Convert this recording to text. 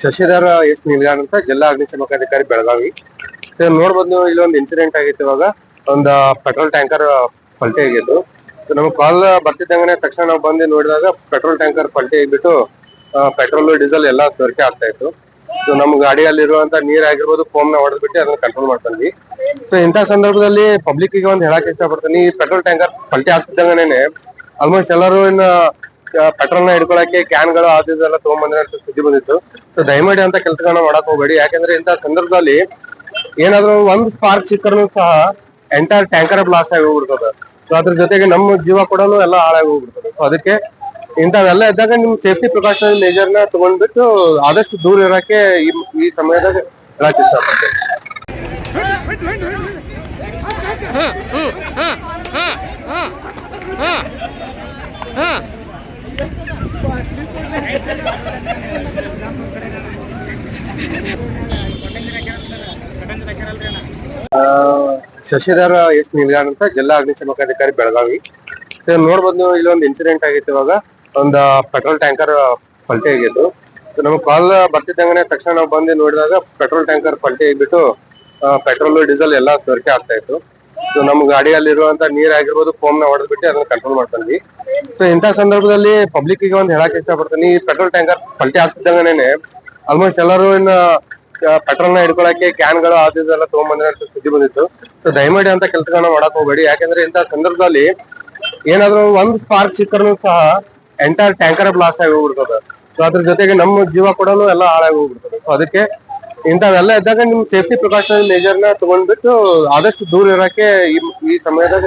Shashidhara S ನಿಲ್ಗಾಣ್ ಅಂತ ಜಿಲ್ಲಾ ಅಗ್ನಿಶಾಮಕ ಅಧಿಕಾರಿ ಬೆಳಗಾವಿ. ನೋಡ್ಬೋದು ಒಂದು ಇನ್ಸಿಡೆಂಟ್ ಆಗಿತ್ತು ಇವಾಗ. ಒಂದು ಪೆಟ್ರೋಲ್ ಟ್ಯಾಂಕರ್ ಪಲ್ಟಿ ಆಗಿತ್ತು ನಮ್ಗೆ ಕಾಲ್ ಬರ್ತಿದ್ದಂಗೆ ತಕ್ಷಣ ನಾವು ಬಂದು ನೋಡಿದಾಗ ಪೆಟ್ರೋಲ್ ಟ್ಯಾಂಕರ್ ಪಲ್ಟಿ ಆಗಿಬಿಟ್ಟು ಪೆಟ್ರೋಲ್ ಡೀಸೆಲ್ ಎಲ್ಲ ಸೋರಿಕೆ ಆಗ್ತಾ ಇತ್ತು. ಸೊ ನಮ್ಮ ಗಾಡಿಯಲ್ಲಿರುವಂತ ನೀರ್ ಆಗಿರ್ಬೋದು ಫೋಮ್ನ ಹೊಡೆದ್ಬಿಟ್ಟು ಅದನ್ನ ಕಂಟ್ರೋಲ್ ಮಾಡ್ತಾನೆ ಸೊ ಇಂಥ ಸಂದರ್ಭದಲ್ಲಿ ಪಬ್ಲಿಕ್ಗೆ ಒಂದು ಹೇಳಕ್ ಇಷ್ಟಪಡ್ತೀನಿ. ಈ ಪೆಟ್ರೋಲ್ ಟ್ಯಾಂಕರ್ ಪಲ್ಟಿ ಆಗ್ತಿದ್ದಂಗನೇ ಆಲ್ಮೋಸ್ಟ್ ಎಲ್ಲರೂ ಇನ್ನ ಪೆಟ್ರೋಲ್ನ ಹಿಡ್ಕೊಳಕ್ಕೆ ಕ್ಯಾನ್ಗಳು ಅದು ಇದೆಲ್ಲ ತಗೊಂಡ್ಬಂದ್ರೆ ಅಂತ ಸುದ್ದಿ ಬಂದಿತ್ತು. ಸೊ ದಯಮಾಡಿ ಅಂತ ಕೆಲಸಗಳನ್ನ ಮಾಡಕ್ ಹೋಗ್ಬೇಡಿ. ಯಾಕಂದ್ರೆ ಇಂಥ ಸಂದರ್ಭದಲ್ಲಿ ಏನಾದ್ರು ಒಂದ್ ಸ್ಪಾರ್ಕ್ ಸಿಕ್ಕರೂ ಸಹ ಎಂಟೈರ್ ಟ್ಯಾಂಕರ್ ಬ್ಲಾಸ್ಟ್ ಆಗಿ ಹೋಗ್ಬಿಡ್ತದೆ. ಸೊ ಅದ್ರ ಜೊತೆಗೆ ನಮ್ಮ ಜೀವ ಕೂಡ ಎಲ್ಲ ಹಾಳಾಗಿ ಹೋಗ್ಬಿಡ್ತದೆ. ಸೊ ಅದಕ್ಕೆ ಇಂಥವೆಲ್ಲ ಇದ್ದಾಗ ನಿಮ್ ಸೇಫ್ಟಿ ಪ್ರಿಕಾಷನ್ ಮೇಜರ್ನ ತಗೊಂಡ್ಬಿಟ್ಟು ಆದಷ್ಟು ದೂರ ಇರಕ್ಕೆ ಈ ಸಮಯದಾಗ ಆ, ಶಶಿಧರ ಎಸ್ ನಿಲ್ಗಾಣ್ ಅಂತ ಜಿಲ್ಲಾ ಅಗ್ನಿಶಾಮಕ ಅಧಿಕಾರಿ ಬೆಳಗಾವಿ. ನೋಡ್ಬೋದು ಇಲ್ಲೊಂದು ಇನ್ಸಿಡೆಂಟ್ ಆಗಿತ್ತು ಇವಾಗ. ಒಂದು ಪೆಟ್ರೋಲ್ ಟ್ಯಾಂಕರ್ ಪಲ್ಟಿ ಆಗಿದ್ದು. ನಮ್ಗೆ ಕಾಲ್ ಬರ್ತಿದ್ದಂಗೆ ತಕ್ಷಣ ನಾವು ಬಂದು ನೋಡಿದಾಗ ಪೆಟ್ರೋಲ್ ಟ್ಯಾಂಕರ್ ಪಲ್ಟಿ ಆಗಿಬಿಟ್ಟು ಪೆಟ್ರೋಲ್ ಡೀಸೆಲ್ ಎಲ್ಲ ಸೋರಿಕೆ ಆಗ್ತಾ ಇತ್ತು. ಸೊ ನಮ್ಮ ಗಾಡಿಯಲ್ಲಿರುವಂತ ನೀರ್ ಆಗಿರ್ಬೋದು ಫೋಮ್ನ ಹೊಡೆದ್ಬಿಟ್ಟು ಅದನ್ನ ಕಂಟ್ರೋಲ್ ಮಾಡ್ತಿದ್ವಿ ಸೊ ಇಂಥ ಸಂದರ್ಭದಲ್ಲಿ ಪಬ್ಲಿಕ್ಗೆ ಒಂದು ಹೇಳಕ್ ಇಷ್ಟಪಡ್ತೀನಿ, ಈ ಪೆಟ್ರೋಲ್ ಟ್ಯಾಂಕರ್ ಪಲ್ಟಿ ಆಗ್ತಿದ್ದಂಗೆ ಆಲ್ಮೋಸ್ಟ್ ಎಲ್ಲರೂ ಇನ್ನ ಪೆಟ್ರೋಲ್ನ ಹಿಡ್ಕೊಳಕ್ಕೆ ಕ್ಯಾನ್ಗಳು ಅದು ಇದೆಲ್ಲ ತಗೊಂಡ್ಬಂದ್ರೆ ಸುದ್ದಿ ಬಂದಿತ್ತು. ಸೊ ದಯಮಾಡಿ ಅಂತ ಕೆಲಸಗಳನ್ನ ಮಾಡಕ್ ಹೋಗ್ಬೇಡಿ. ಯಾಕಂದ್ರೆ ಇಂಥ ಸಂದರ್ಭದಲ್ಲಿ ಏನಾದ್ರೂ ಒಂದ್ ಸ್ಪಾರ್ಕ್ ಸಿಕ್ಕರೂ ಸಹ ಎಂಟೈರ್ ಟ್ಯಾಂಕರ್ ಬ್ಲಾಸ್ಟ್ ಆಗಿ ಹೋಗ್ಬಿಡ್ತದೆ. ಸೊ ಅದ್ರ ಜೊತೆಗೆ ನಮ್ಮ ಜೀವ ಕೂಡ ಎಲ್ಲ ಹಾಳಾಗಿ ಹೋಗ್ಬಿಡ್ತದೆ. ಸೊ ಅದಕ್ಕೆ ಇಂಥವೆಲ್ಲ ಇದ್ದಾಗ ನಿಮ್ ಸೇಫ್ಟಿ ಪ್ರಿಕಾಷನ್ ಮೇಜರ್ನ ತಗೊಂಡ್ಬಿಟ್ಟು ಆದಷ್ಟು ದೂರ ಇರಕ್ಕೆ ಈ ಈ ಸಮಯದಾಗ